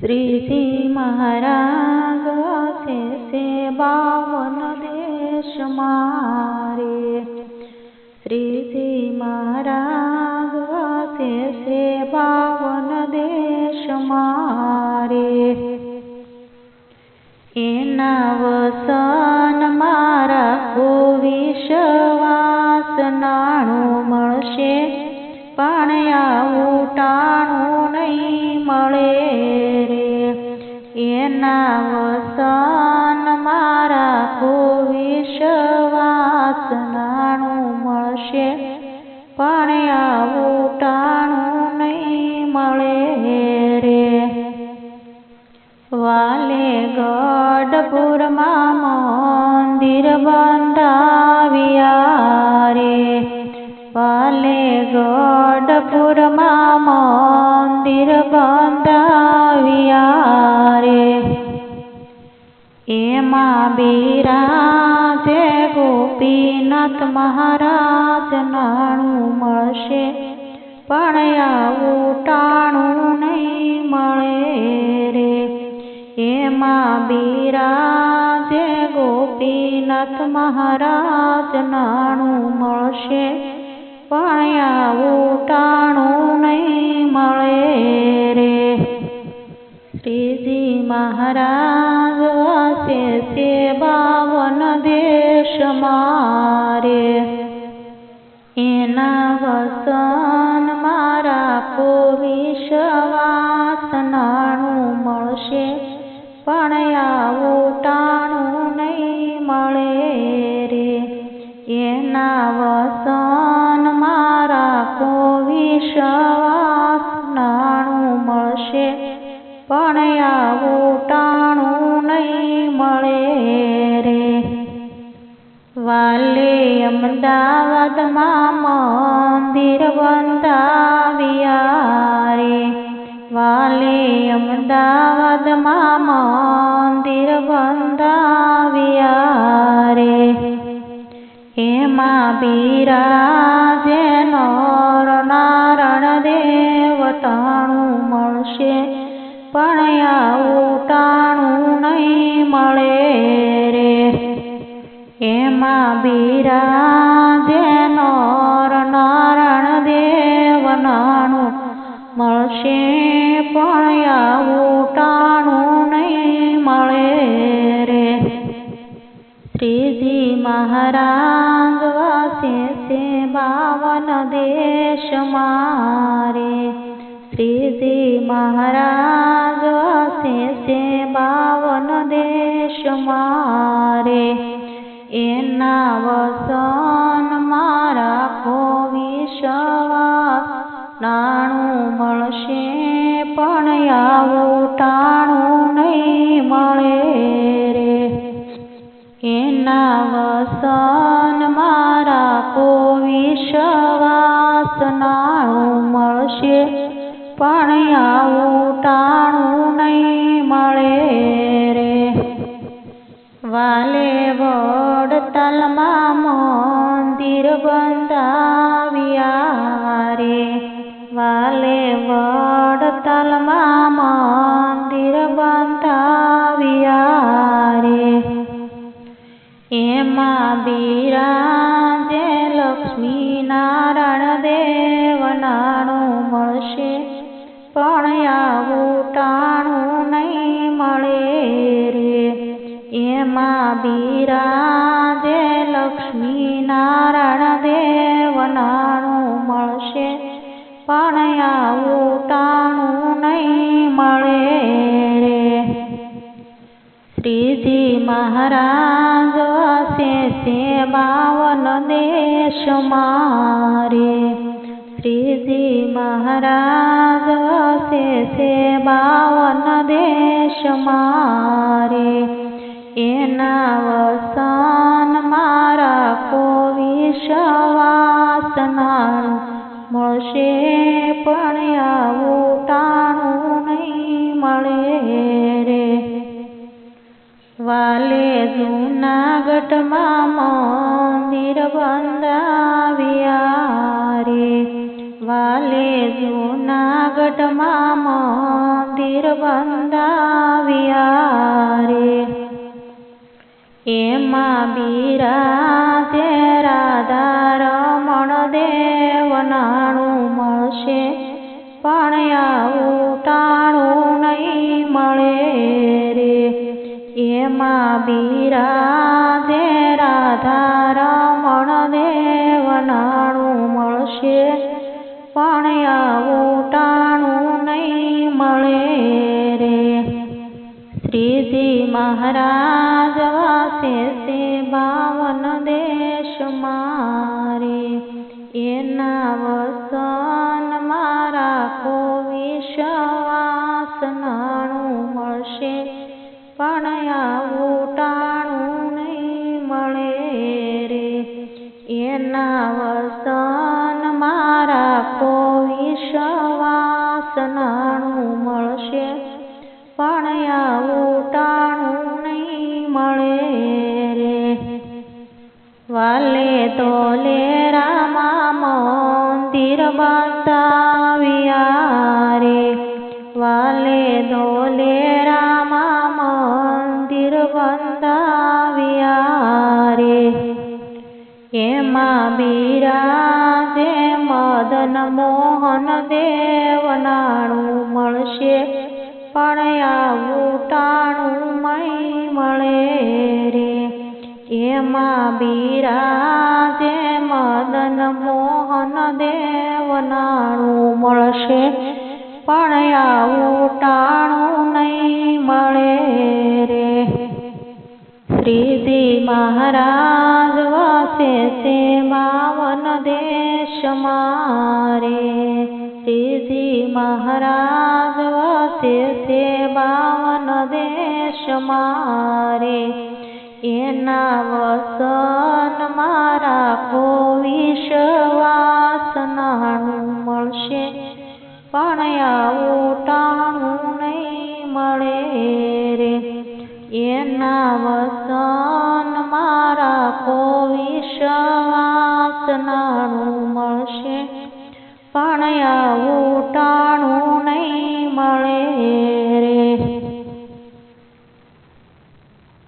શ્રીજી મહારાજ વસે સે બાવન દેશ મારે. શ્રીજી મહારાજ એમાં બિરાજે ગોપીનાથ મહારાજ નાણું મળશે. પણ આવું ટાણું નહીં મળે રે. એમાં બિરાજે ગોપીનાથ મહારાજ નાણું મળશે. પણ આવું ટાણું નહીં મળે રે. શ્રીજી મહારાજ મારે. એના વસન મારા કોવિશ્વાસ નાણું મળશે, પણ આવું નહીં મળે રે. એના વસન મારા કો વિશ્વાસ નાણું મળશે, પણ આવું વાલે અમદાવાદમાં મંદિર બંધાવ્યા વાલે અમદાવાદમાં મંદિર બંધાવ્યા રે એમાં બિરાજે નર નારણ દેવ ટાણું મળશે, પણ આવું ટાણું નહીં મળે. એમાં બિરાજે નર નારણ દેવ નાણું મળશે પણ આવું નહીં મળે રે. શ્રીજી મહારાજ વાસે છે બાવન દેશ મારે. શ્રીજી મહારાજ વાસે છે બાવન દેશ મારે. એના વસન મારા કો વિશ્વાસ નાણું મળશે પણ આવું ટાણું નહીં મળે રે. એના વસન મારા કો વિશ્વાસ નાણું મળશે પણ આવું ટાણું નહીં મળે રે. વાલે વડતાલમાં મંદિર બંધાવ્યા રે વાલે વડતાલમાં મંદિર બંધાવ્યા રે એમાં બિરાજે લક્ષ્મી નારાયણ દેવનાણું મળશે પણ આવું ટાણું નહીં મળે રે એમાં લક્ષ્મી નારાયણ દેવ નાણું મળશે. પણ આવું ટાણું નહીં મળે રે. શ્રીજી મહારાજ વસે છે બાવન દેશ મારે. શ્રીજી મહારાજ વસે છે બાવન દેશ મારે. એના વસન મારા કો વિશ્વાસ મળશે પણ આવું ટાણું નહીં મળે રે. વાલે જૂનાગઢમાં મંદિર બંધાવ્યા રે. વાલે જૂનાગઢમાં મંદિર બંધાવ્યા રે. એમાં બિરાજે રાધા દેવ નાણું મળશે. પણ આવું નહીં મળે રે. એમાં બિરાજે રાધા રમણ દેવ નાણું મળશે. પણ આવું નહીં મળે રે. શ્રીજી મહારાજ છે બાવન દેશ મારે. એના વસન મારા કો વિશ્વાસ નાણું મળશે. પણ આવું નહીં મળે રે. એના વસન મારા કો વિશ્વાસ બંધાવ્યા રે વાલે ધોલે રામા મંદિર બંધાવ્યા રે એમાં બિરાજે મદન મોહન દેવનાણું મળશે, પણ આવું ટાણું મય મળે રે. એમાં બિરાજે નાણું પણ આવું ટાણું નહીં મળે રે. શ્રીજી મહારાજ વાસે છે બાવન દેશ મારે. શ્રીજી મહારાજ વાસે છે બાવન દેશ મારે. એના વસન પણ ટાણું નહીં મળે રે. એના